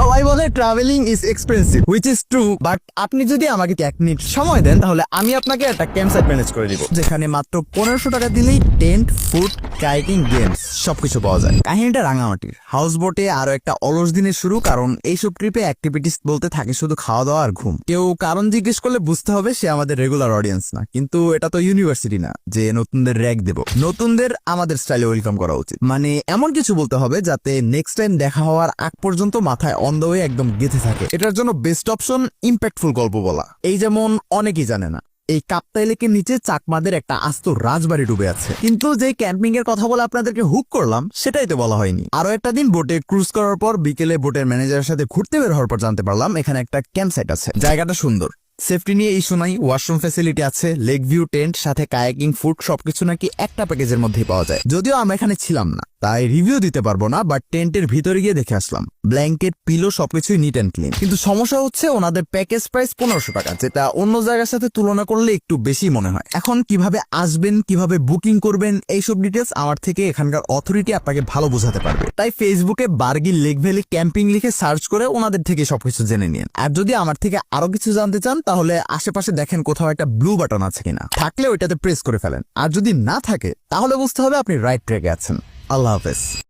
সবাই বলে travelling is expensive which is true but আপনি যদি আমাকে এক মিনিট সময় দেন, তাহলে আমি আপনাকে একটা ক্যাম্প সাইট ম্যানেজ করে দিব, যেখানে মাত্র পনেরোশো টাকা দিলেই টেন্ট ফুড কাইকিং গেমস, সবকিছু পাওয়া যায়। কাহিনীটা রাঙামাটির। হাউস বোটে আরও একটা অলস দিনের শুরু, কারণ এইসব ট্রিপে অ্যাক্টিভিটিস বলতে থাকে শুধু খাওয়া দাওয়া আর ঘুম। কেউ কারণ জিজ্ঞেস করলে বুঝতে হবে সে আমাদের রেগুলার অডিয়েন্স না, কিন্তু এটা তো ইউনিভার্সিটি না, যে নতুনদের র্যাক দেব। নতুনদের আমাদের স্টাইলে ওয়েলকাম করা উচিত। মানে এমন কিছু বলতে হবে যাতে নেক্সট টাইম দেখা হওয়ার আগ পর্যন্ত মাথায় অন্ধ হয়ে একদম গেঁথে থাকে। এটার জন্য বেস্ট অপশন ইম্প্যাক্টফুল গল্প বলা। এই যেমন অনেকেই জানে না এই কাপ্তাই লেকের নিচে চাকমাদের একটা আস্ত রাজবাড়ি ডুবে আছে। কিন্তু যে ক্যাম্পিং এর কথা বলে আপনাদেরকে হুক করলাম, সেটাই তো বলা হয়নি। আরও একটা দিন বোটে ক্রুজ করার পর বিকেলে বোটের ম্যানেজারের সাথে ঘুরতে বের হওয়ার পর জানতে পারলাম, এখানে একটা ক্যাম্প সাইট আছে। জায়গাটা সুন্দর। সেফটি নিয়ে ইস্যু নাই, ওয়াশরুম ফ্যাসিলিটি আছে লেক ভিউ টেন্ট, সাথে কায়াকিং, ফুড, সবকিছু নাকি একটা প্যাকেজের মধ্যেই পাওয়া যায়। যদিও আমরা এখানে ছিলাম না। তাই রিভিউ দিতে পারব না বাট টেন্টের ভিতরে গিয়ে দেখে আসলাম। ব্ল্যাঙ্কেট পিলো সবকিছুই নিট অ্যান্ড ক্লিন কিন্তু সমস্যা হচ্ছে ওনাদের প্যাকেজ প্রাইস পনেরোশো টাকা, যেটা অন্য জায়গার সাথে তুলনা করলে একটু বেশি মনে হয়। এখন কীভাবে আসবেন, কীভাবে বুকিং করবেন, এইসব ডিটেলস আমার থেকে এখানকার অথরিটি আপনাকে ভালো বোঝাতে পারবে। তাই ফেসবুকে বার্গি লেক ভ্যালি ক্যাম্পিং লিখে সার্চ করে ওনাদের থেকে সবকিছু জেনে নিন। আর যদি আমার থেকে আরও কিছু জানতে চান, তাহলে আশেপাশে দেখেন কোথাও একটা ব্লু বাটন আছে কিনা। থাকলে ওইটাতে প্রেস করে ফেলেন। আর যদি না থাকে, তাহলে বুঝতে হবে আপনি রাইট ট্র্যাকে আছেন। আল্লাহ হাফেজ।